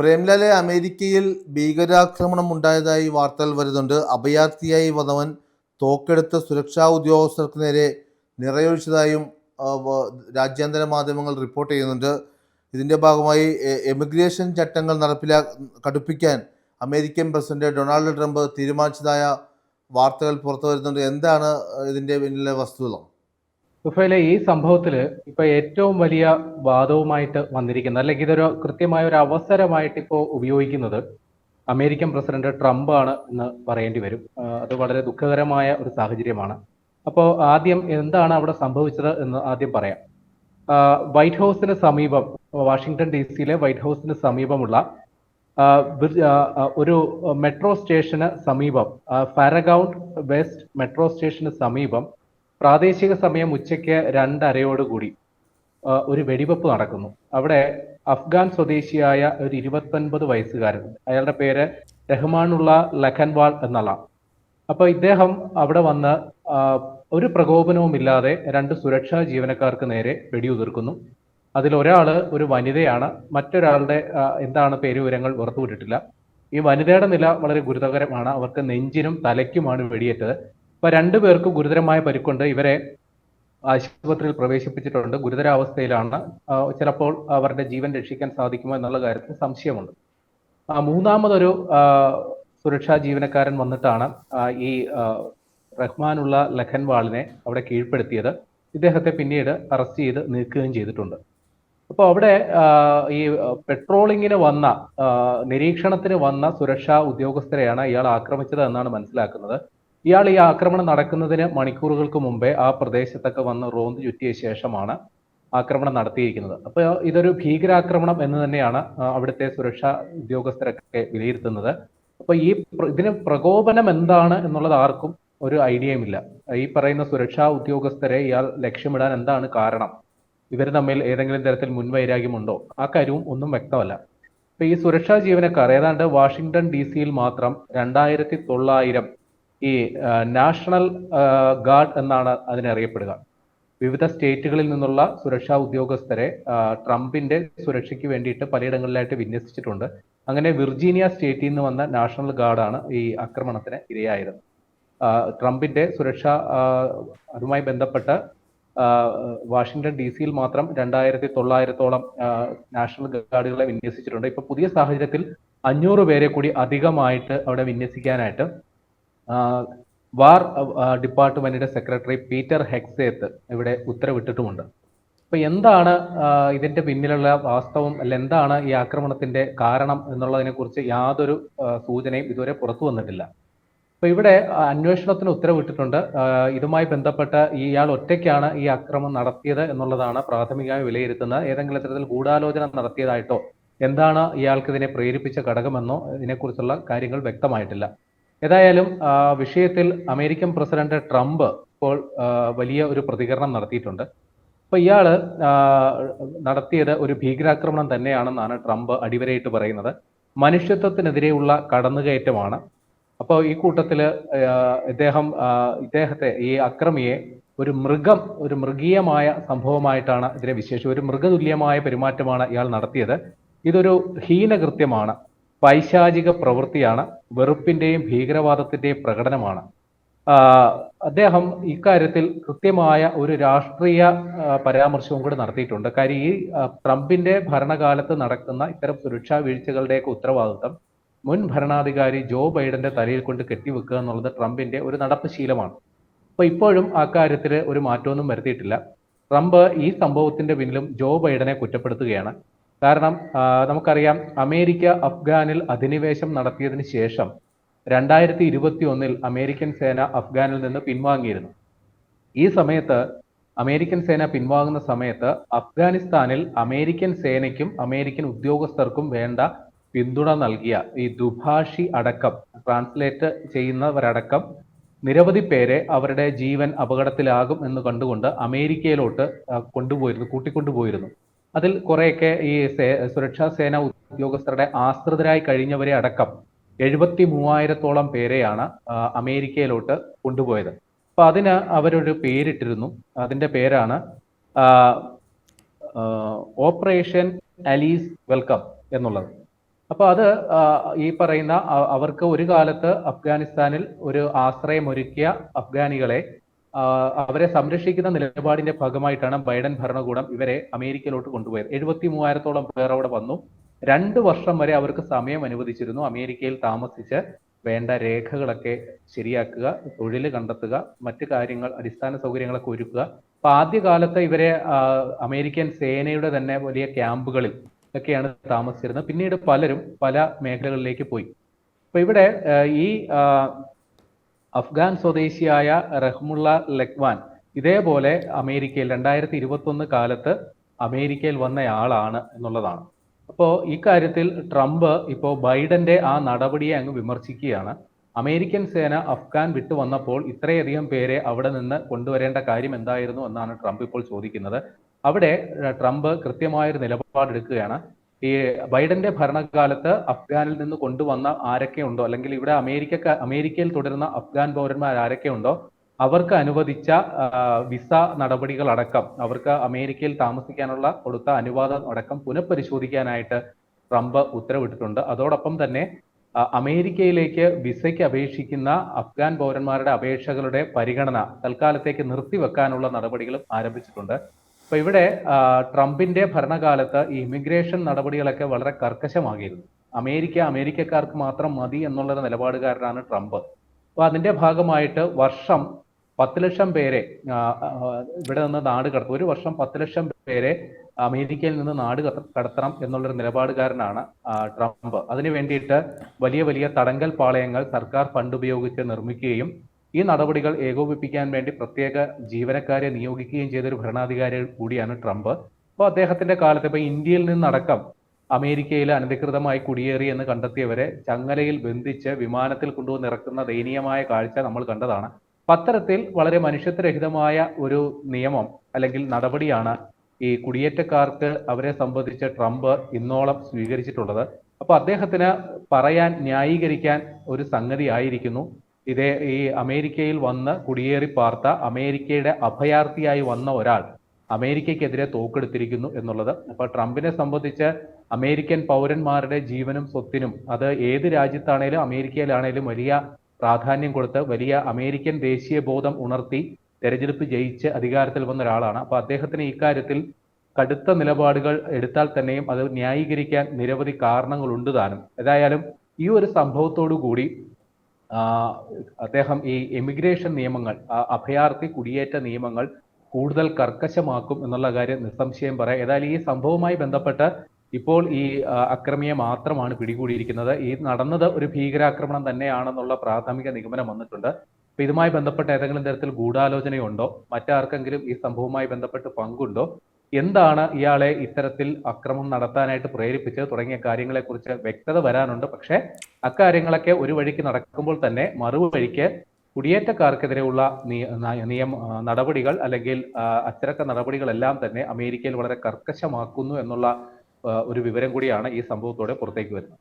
പ്രേംലാലെ അമേരിക്കയിൽ ഭീകരാക്രമണം ഉണ്ടായതായി വാർത്തകൾ വരുന്നുണ്ട്. അഭയാർത്ഥിയായി വന്നവൻ തോക്കെടുത്ത് സുരക്ഷാ ഉദ്യോഗസ്ഥർക്ക് നേരെ നിറയൊഴിച്ചതായും രാജ്യാന്തര മാധ്യമങ്ങൾ റിപ്പോർട്ട് ചെയ്യുന്നുണ്ട്. ഇതിന്റെ ഭാഗമായി എമിഗ്രേഷൻ ചട്ടങ്ങൾ നടപ്പിലാ കടുപ്പിക്കാൻ അമേരിക്കൻ പ്രസിഡന്റ് ഡൊണാൾഡ് ട്രംപ് തീരുമാനിച്ചതായ വാർത്തകൾ പുറത്തു വരുന്നുണ്ട്. എന്താണ് ഇതിന്റെ പിന്നിലെ വസ്തുത? തുഫയിലെ ഈ സംഭവത്തിൽ ഇപ്പൊ ഏറ്റവും വലിയ വാദവുമായിട്ട് വന്നിരിക്കുന്നത് അല്ലെങ്കിൽ ഇതൊരു കൃത്യമായ ഒരു അവസരമായിട്ട് ഇപ്പോൾ ഉപയോഗിക്കുന്നത് അമേരിക്കൻ പ്രസിഡന്റ് ട്രംപ് ആണ് എന്ന് പറയേണ്ടി വരും. അത് വളരെ ദുഃഖകരമായ ഒരു സാഹചര്യമാണ്. അപ്പോൾ ആദ്യം എന്താണ് അവിടെ സംഭവിച്ചത് എന്ന് ആദ്യം പറയാം. വൈറ്റ് ഹൗസിന് സമീപം വാഷിങ്ടൺ ഡി സിയിലെ വൈറ്റ് ഹൗസിന് സമീപമുള്ള ഒരു മെട്രോ സ്റ്റേഷന് സമീപം ഫാരഗൗണ്ട് വെസ്റ്റ് മെട്രോ സ്റ്റേഷന് സമീപം പ്രാദേശിക സമയം ഉച്ചയ്ക്ക് രണ്ടരയോടുകൂടി കൂടി ഒരു വെടിവെപ്പ് നടക്കുന്നു. അവിടെ അഫ്ഗാൻ സ്വദേശിയായ ഒരു ഇരുപത്തൊൻപത് വയസ്സുകാരൻ അയാളുടെ പേര് റഹ്മാനുള്ള ലഖൻവാൾ എന്നുള്ള അപ്പൊ ഇദ്ദേഹം അവിടെ വന്ന് ഒരു പ്രകോപനവും ഇല്ലാതെ രണ്ട് സുരക്ഷാ ജീവനക്കാർക്ക് നേരെ വെടിയുതിർക്കുന്നു. അതിൽ ഒരാൾ ഒരു വനിതയാണ്. മറ്റൊരാളുടെ എന്താണ് പേര് വിവരങ്ങൾ പുറത്തുവിട്ടിട്ടില്ല. ഈ വനിതയുടെ നില വളരെ ഗുരുതരമാണ്. അവർക്ക് നെഞ്ചിനും തലയ്ക്കുമാണ് വെടിയേറ്റത്. അപ്പൊ രണ്ടുപേർക്കും ഗുരുതരമായ പരിക്കുണ്ട്. ഇവരെ ആശുപത്രിയിൽ പ്രവേശിപ്പിച്ചിട്ടുണ്ട്. ഗുരുതരാവസ്ഥയിലാണ്. ചിലപ്പോൾ അവരുടെ ജീവൻ രക്ഷിക്കാൻ സാധിക്കുമോ എന്നുള്ള കാര്യത്തിൽ സംശയമുണ്ട്. മൂന്നാമതൊരു സുരക്ഷാ ജീവനക്കാരൻ വന്നിട്ടാണ് ഈ റഹ്മാനുള്ള ലഖൻവാളിനെ അവിടെ കീഴ്പ്പെടുത്തിയത്. ഇദ്ദേഹത്തെ പിന്നീട് അറസ്റ്റ് ചെയ്ത് നീക്കുകയും ചെയ്തിട്ടുണ്ട്. അപ്പോൾ അവിടെ ഈ പെട്രോളിങ്ങിന് വന്ന നിരീക്ഷണത്തിന് വന്ന സുരക്ഷാ ഉദ്യോഗസ്ഥരെയാണ് ഇയാൾ ആക്രമിച്ചത് എന്നാണ് മനസ്സിലാക്കുന്നത്. ഇയാൾ ഈ ആക്രമണം നടക്കുന്നതിന് മണിക്കൂറുകൾക്ക് മുമ്പേ ആ പ്രദേശത്തൊക്കെ വന്ന് റോന്ത് ചുറ്റിയ ശേഷമാണ് ആക്രമണം നടത്തിയിരിക്കുന്നത്. അപ്പോൾ ഇതൊരു ഭീകരാക്രമണം എന്ന് തന്നെയാണ് അവിടുത്തെ സുരക്ഷാ ഉദ്യോഗസ്ഥരൊക്കെ വിലയിരുത്തുന്നത്. അപ്പോൾ ഈ ഇതിന് പ്രകോപനം എന്താണ് എന്നുള്ളത് ആർക്കും ഒരു ഐഡിയയും ഇല്ല ഈ പറയുന്ന സുരക്ഷാ ഉദ്യോഗസ്ഥരെ ഇയാൾ ലക്ഷ്യമിടാൻ എന്താണ് കാരണം? ഇവർ തമ്മിൽ ഏതെങ്കിലും തരത്തിൽ മുൻവൈരാഗ്യമുണ്ടോ? ആ കാര്യവും ഒന്നും വ്യക്തമല്ല. അപ്പൊ ഈ സുരക്ഷാ ജീവനക്കാർ ഏതാണ്ട് വാഷിംഗ്ടൺ ഡി സിയിൽ മാത്രം രണ്ടായിരത്തി തൊള്ളായിരം ഈ നാഷണൽ ഗാർഡ് എന്നാണ് അതിനറിയപ്പെടുക വിവിധ സ്റ്റേറ്റുകളിൽ നിന്നുള്ള സുരക്ഷാ ഉദ്യോഗസ്ഥരെ ട്രംപിന്റെ സുരക്ഷയ്ക്ക് വേണ്ടിയിട്ട് പലയിടങ്ങളിലായിട്ട് വിന്യസിച്ചിട്ടുണ്ട്. അങ്ങനെ വിർജീനിയ സ്റ്റേറ്റിൽ നിന്ന് വന്ന നാഷണൽ ഗാർഡാണ് ഈ ആക്രമണത്തിന് ഇരയായത്. ട്രംപിന്റെ സുരക്ഷ അതുമായി ബന്ധപ്പെട്ട് വാഷിംഗ്ടൺ ഡി സിയിൽ മാത്രം രണ്ടായിരത്തി തൊള്ളായിരത്തോളം നാഷണൽ ഗാർഡുകളെ വിന്യസിച്ചിട്ടുണ്ട്. ഇപ്പൊ പുതിയ സാഹചര്യത്തിൽ അഞ്ഞൂറ് പേരെ കൂടി അധികമായിട്ട് അവിടെ വിന്യസിക്കാനായിട്ട് വാർ ഡിപ്പാർട്ട്മെന്റിന്റെ സെക്രട്ടറി പീറ്റർ ഹെക്സേത്ത് ഇവിടെ ഉത്തരവിട്ടിട്ടുമുണ്ട്. അപ്പൊ എന്താണ് ഇതിന്റെ പിന്നിലുള്ള വാസ്തവം അല്ല എന്താണ് ഈ ആക്രമണത്തിന്റെ കാരണം എന്നുള്ളതിനെ കുറിച്ച് യാതൊരു സൂചനയും ഇതുവരെ പുറത്തു വന്നിട്ടില്ല. അപ്പൊ ഇവിടെ അന്വേഷണത്തിന് ഉത്തരവിട്ടിട്ടുണ്ട്. ഇതുമായി ബന്ധപ്പെട്ട് ഇയാൾ ഒറ്റയ്ക്കാണ് ഈ ആക്രമണം നടത്തിയത് എന്നുള്ളതാണ് പ്രാഥമികമായി വിലയിരുത്തുന്നത്. ഏതെങ്കിലും തരത്തിൽ ഗൂഢാലോചന നടത്തിയതായിട്ടോ എന്താണ് ഇയാൾക്ക് ഇതിനെ പ്രേരിപ്പിച്ച ഘടകമെന്നോ ഇതിനെക്കുറിച്ചുള്ള കാര്യങ്ങൾ വ്യക്തമായിട്ടില്ല. ഏതായാലും വിഷയത്തിൽ അമേരിക്കൻ പ്രസിഡന്റ് ട്രംപ് ഇപ്പോൾ വലിയ ഒരു പ്രതികരണം നടത്തിയിട്ടുണ്ട്. അപ്പൊ ഇയാൾ നടത്തിയത് ഒരു ഭീകരാക്രമണം തന്നെയാണെന്നാണ് ട്രംപ് അടിവരയിട്ട് പറയുന്നത്. മനുഷ്യത്വത്തിനെതിരെയുള്ള കടന്നുകയറ്റമാണ്. അപ്പോൾ ഈ കൂട്ടത്തിൽ ഇദ്ദേഹം ഇദ്ദേഹത്തെ ഈ അക്രമിയെ ഒരു മൃഗം ഒരു മൃഗീയമായ സംഭവമായിട്ടാണ് ഇതിനെ വിശേഷിച്ചത് ഒരു മൃഗതുല്യമായ പെരുമാറ്റമാണ് ഇയാൾ നടത്തിയത്. ഇതൊരു ഹീനകൃത്യമാണ്. പൈശാചിക പ്രവൃത്തിയാണ് വെറുപ്പിന്റെയും ഭീകരവാദത്തിന്റെയും പ്രകടനമാണ്. അദ്ദേഹം ഇക്കാര്യത്തിൽ കൃത്യമായ ഒരു രാഷ്ട്രീയ പരാമർശവും കൂടി നടത്തിയിട്ടുണ്ട്. കാര്യം ഈ ട്രംപിന്റെ ഭരണകാലത്ത് നടക്കുന്ന ഇത്തരം സുരക്ഷാ വീഴ്ചകളുടെയൊക്കെ ഉത്തരവാദിത്വം മുൻ ഭരണാധികാരി ജോ ബൈഡന്റെ തലയിൽ കൊണ്ട് കെട്ടിവെക്കുക എന്നുള്ളത് ട്രംപിന്റെ ഒരു നടപ്പ് ശീലമാണ് അപ്പൊ ഇപ്പോഴും ആ കാര്യത്തിൽ ഒരു മാറ്റമൊന്നും വരുത്തിയിട്ടില്ല. ട്രംപ് ഈ സംഭവത്തിന്റെ പിന്നിലും ജോ ബൈഡനെ കുറ്റപ്പെടുത്തുകയാണ്. കാരണം നമുക്കറിയാം അമേരിക്ക അഫ്ഗാനിൽ അധിനിവേശം നടത്തിയതിന് ശേഷം രണ്ടായിരത്തി ഇരുപത്തി ഒന്നിൽ അമേരിക്കൻ സേന അഫ്ഗാനിൽ നിന്ന് പിൻവാങ്ങിയിരുന്നു. ഈ സമയത്ത് അമേരിക്കൻ സേന പിൻവാങ്ങുന്ന സമയത്ത് അഫ്ഗാനിസ്ഥാനിൽ അമേരിക്കൻ സേനയ്ക്കും അമേരിക്കൻ ഉദ്യോഗസ്ഥർക്കും വേണ്ട പിന്തുണ നൽകിയ ഈ ദുഭാഷി അടക്കം ട്രാൻസ്ലേറ്റ് ചെയ്യുന്നവരടക്കം നിരവധി പേരെ അവരുടെ ജീവൻ അപകടത്തിലാകും എന്ന് കണ്ടുകൊണ്ട് അമേരിക്കയിലോട്ട് കൊണ്ടുപോയിരുന്നു കൂട്ടിക്കൊണ്ടുപോയിരുന്നു. അതിൽ കുറെയൊക്കെ ഈ സുരക്ഷാ സേന ഉദ്യോഗസ്ഥരുടെ ആശ്രിതരായി കഴിഞ്ഞവരെ അടക്കം എഴുപത്തി മൂവായിരത്തോളം പേരെയാണ് അമേരിക്കയിലോട്ട് കൊണ്ടുപോയത്. അപ്പൊ അതിന് അവരൊരു പേരിട്ടിരുന്നു. അതിന്റെ പേരാണ് ഓപ്പറേഷൻ അലീസ് വെൽക്കം എന്നുള്ളത്. അപ്പൊ അത് ഈ പറയുന്ന അവർക്ക് ഒരു കാലത്ത് അഫ്ഗാനിസ്ഥാനിൽ ഒരു ആശ്രയമൊരുക്കിയ അഫ്ഗാനികളെ ആ, അവരെ സംരക്ഷിക്കുന്ന നിലപാടിന്റെ ഭാഗമായിട്ടാണ് ബൈഡൻ ഭരണകൂടം ഇവരെ അമേരിക്കയിലോട്ട് കൊണ്ടുപോയത്. എഴുപത്തി മൂവായിരത്തോളം പേർ അവിടെ വന്നു. രണ്ട് വർഷം വരെ അവർക്ക് സമയം അനുവദിച്ചിരുന്നു. അമേരിക്കയിൽ താമസിച്ച് വേണ്ട രേഖകളൊക്കെ ശരിയാക്കുക തൊഴിൽ കണ്ടെത്തുക മറ്റു കാര്യങ്ങൾ അടിസ്ഥാന സൗകര്യങ്ങളൊക്കെ ഒരുക്കുക. അപ്പൊ ആദ്യകാലത്ത് ഇവരെ അമേരിക്കൻ സേനയുടെ തന്നെ വലിയ ക്യാമ്പുകളിൽ ഒക്കെയാണ് താമസിച്ചിരുന്നത്. പിന്നീട് പലരും പല മേഖലകളിലേക്ക് പോയി. അപ്പൊ ഇവിടെ ഈ അഫ്ഗാൻ സ്വദേശിയായ റഹ്മുള്ള ലക്വാൻ ഇതേപോലെ അമേരിക്കയിൽ രണ്ടായിരത്തി ഇരുപത്തൊന്ന് കാലത്ത് അമേരിക്കയിൽ വന്നയാളാണ് എന്നുള്ളതാണ്. അപ്പോൾ ഇക്കാര്യത്തിൽ കാര്യത്തിൽ ട്രംപ് ഇപ്പോൾ ബൈഡന്റെ ആ നടപടിയെ അങ്ങ് വിമർശിക്കുകയാണ്. അമേരിക്കൻ സേന അഫ്ഗാൻ വിട്ടു വന്നപ്പോൾ ഇത്രയധികം പേരെ അവിടെ നിന്ന് കൊണ്ടുവരേണ്ട കാര്യം എന്തായിരുന്നു എന്നാണ് ട്രംപ് ഇപ്പോൾ ചോദിക്കുന്നത്. അവിടെ ട്രംപ് കൃത്യമായൊരു നിലപാടെടുക്കുകയാണ്. ഈ ബൈഡന്റെ ഭരണകാലത്ത് അഫ്ഗാനിൽ നിന്ന് കൊണ്ടുവന്ന ആരൊക്കെ ഉണ്ടോ? അല്ലെങ്കിൽ ഇവിടെ അമേരിക്ക അമേരിക്കയിൽ തുടരുന്ന അഫ്ഗാൻ പൗരന്മാർ ആരൊക്കെ ഉണ്ടോ? അവർക്ക് അനുവദിച്ച വിസ നടപടികൾ അടക്കം അവർക്ക് അമേരിക്കയിൽ താമസിക്കാനുള്ള കൊടുത്ത അനുവാദം അടക്കം പുനഃപരിശോധിക്കാനായിട്ട് ട്രംപ് ഉത്തരവിട്ടിട്ടുണ്ട്. അതോടൊപ്പം തന്നെ അമേരിക്കയിലേക്ക് വിസയ്ക്ക് അപേക്ഷിക്കുന്ന അഫ്ഗാൻ പൗരന്മാരുടെ അപേക്ഷകളുടെ പരിഗണന തൽക്കാലത്തേക്ക് നിർത്തിവെക്കാനുള്ള നടപടികളും ആരംഭിച്ചിട്ടുണ്ട്. അപ്പൊ ഇവിടെ ട്രംപിന്റെ ഭരണകാലത്ത് ഈ ഇമിഗ്രേഷൻ നടപടികളൊക്കെ വളരെ കർക്കശമാകിയിരുന്നു അമേരിക്ക അമേരിക്കക്കാർക്ക് മാത്രം മതി എന്നുള്ള നിലപാടുകാരനാണ് ട്രംപ്. അപ്പൊ അതിന്റെ ഭാഗമായിട്ട് വർഷം പത്ത് ലക്ഷം പേരെ ഇവിടെ നിന്ന് നാട് കടത്തും. ഒരു വർഷം പത്ത് ലക്ഷം പേരെ അമേരിക്കയിൽ നിന്ന് നാട് കടത്തണം എന്നുള്ളൊരു നിലപാടുകാരനാണ് ട്രംപ്. അതിനു വേണ്ടിയിട്ട് വലിയ വലിയ തടങ്കൽ പാളയങ്ങൾ സർക്കാർ ഫണ്ട് ഉപയോഗിച്ച് നിർമ്മിക്കുകയും ഈ നടപടികൾ ഏകോപിപ്പിക്കാൻ വേണ്ടി പ്രത്യേക ജീവനക്കാരെ നിയോഗിക്കുകയും ചെയ്തൊരു ഭരണാധികാരി കൂടിയാണ് ട്രംപ്. അപ്പോൾ അദ്ദേഹത്തിന്റെ കാലത്ത് ഇപ്പോൾ ഇന്ത്യയിൽ നിന്നടക്കം അമേരിക്കയിൽ അനധികൃതമായി കുടിയേറി എന്ന് കണ്ടെത്തിയവരെ ചങ്ങലയിൽ ബന്ധിച്ച് വിമാനത്തിൽ കൊണ്ടുവന്ന് ഇറക്കുന്ന ദയനീയമായ കാഴ്ച നമ്മൾ കണ്ടതാണ്. പത്തരത്തിൽ വളരെ മനുഷ്യത്വരഹിതമായ ഒരു നിയമം അല്ലെങ്കിൽ നടപടിയാണ് ഈ കുടിയേറ്റക്കാർക്ക് അവരെ സംബന്ധിച്ച് ട്രംപ് ഇന്നോളം സ്വീകരിച്ചിട്ടുള്ളത്. അപ്പോൾ അദ്ദേഹത്തിന് പറയാൻ ന്യായീകരിക്കാൻ ഒരു സംഗതി ആയിരിക്കുന്നു. ഇതേ ഈ അമേരിക്കയിൽ വന്ന് കുടിയേറി പാർത്ത അമേരിക്കയുടെ അഭയാർത്ഥിയായി വന്ന ഒരാൾ അമേരിക്കയ്ക്കെതിരെ തോക്കെടുത്തിരിക്കുന്നു എന്നുള്ളത്. അപ്പൊ ട്രംപിനെ സംബന്ധിച്ച് അമേരിക്കൻ പൗരന്മാരുടെ ജീവനും സ്വത്തിനും അത് ഏത് രാജ്യത്താണേലും അമേരിക്കയിലാണേലും വലിയ പ്രാധാന്യം കൊടുത്ത് വലിയ അമേരിക്കൻ ദേശീയ ബോധം ഉണർത്തി തെരഞ്ഞെടുപ്പ് ജയിച്ച് അധികാരത്തിൽ വന്ന ഒരാളാണ്. അപ്പൊ അദ്ദേഹത്തിന് ഇക്കാര്യത്തിൽ കടുത്ത നിലപാടുകൾ എടുത്താൽ തന്നെയും അത് ന്യായീകരിക്കാൻ നിരവധി കാരണങ്ങളുണ്ട് താനും. ഏതായാലും ഈ ഒരു സംഭവത്തോടു കൂടി അദ്ദേഹം ഈ എമിഗ്രേഷൻ നിയമങ്ങൾ അഭയാർത്ഥി കുടിയേറ്റ നിയമങ്ങൾ കൂടുതൽ കർക്കശമാക്കും എന്നുള്ള കാര്യം നിസ്സംശയം പറയാം. ഏതായാലും ഈ സംഭവവുമായി ബന്ധപ്പെട്ട് ഇപ്പോൾ ഈ അക്രമിയെ മാത്രമാണ് പിടികൂടിയിരിക്കുന്നത്. ഈ നടന്നത് ഒരു ഭീകരാക്രമണം തന്നെയാണെന്നുള്ള പ്രാഥമിക നിഗമനം വന്നിട്ടുണ്ട്. അപ്പൊ ഇതുമായി ബന്ധപ്പെട്ട ഏതെങ്കിലും തരത്തിൽ ഗൂഢാലോചനയുണ്ടോ? മറ്റാർക്കെങ്കിലും ഈ സംഭവവുമായി ബന്ധപ്പെട്ട് പങ്കുണ്ടോ? എന്താണ് ഇയാളെ ഇത്തരത്തിൽ അക്രമം നടത്താനായിട്ട് പ്രേരിപ്പിച്ചത് തുടങ്ങിയ കാര്യങ്ങളെക്കുറിച്ച് വ്യക്തത വരാനുണ്ട്. പക്ഷേ അക്കാര്യങ്ങളൊക്കെ ഒരു വഴിക്ക് നടക്കുമ്പോൾ തന്നെ മറുവഴിക്ക് കുടിയേറ്റക്കാർക്കെതിരെയുള്ള നിയമ നടപടികൾ അല്ലെങ്കിൽ അച്ചടക്ക നടപടികളെല്ലാം തന്നെ അമേരിക്കയിൽ വളരെ കർക്കശമാക്കുന്നു എന്നുള്ള ഒരു വിവരം കൂടിയാണ് ഈ സംഭവത്തോടെ പുറത്തേക്ക് വരുന്നത്.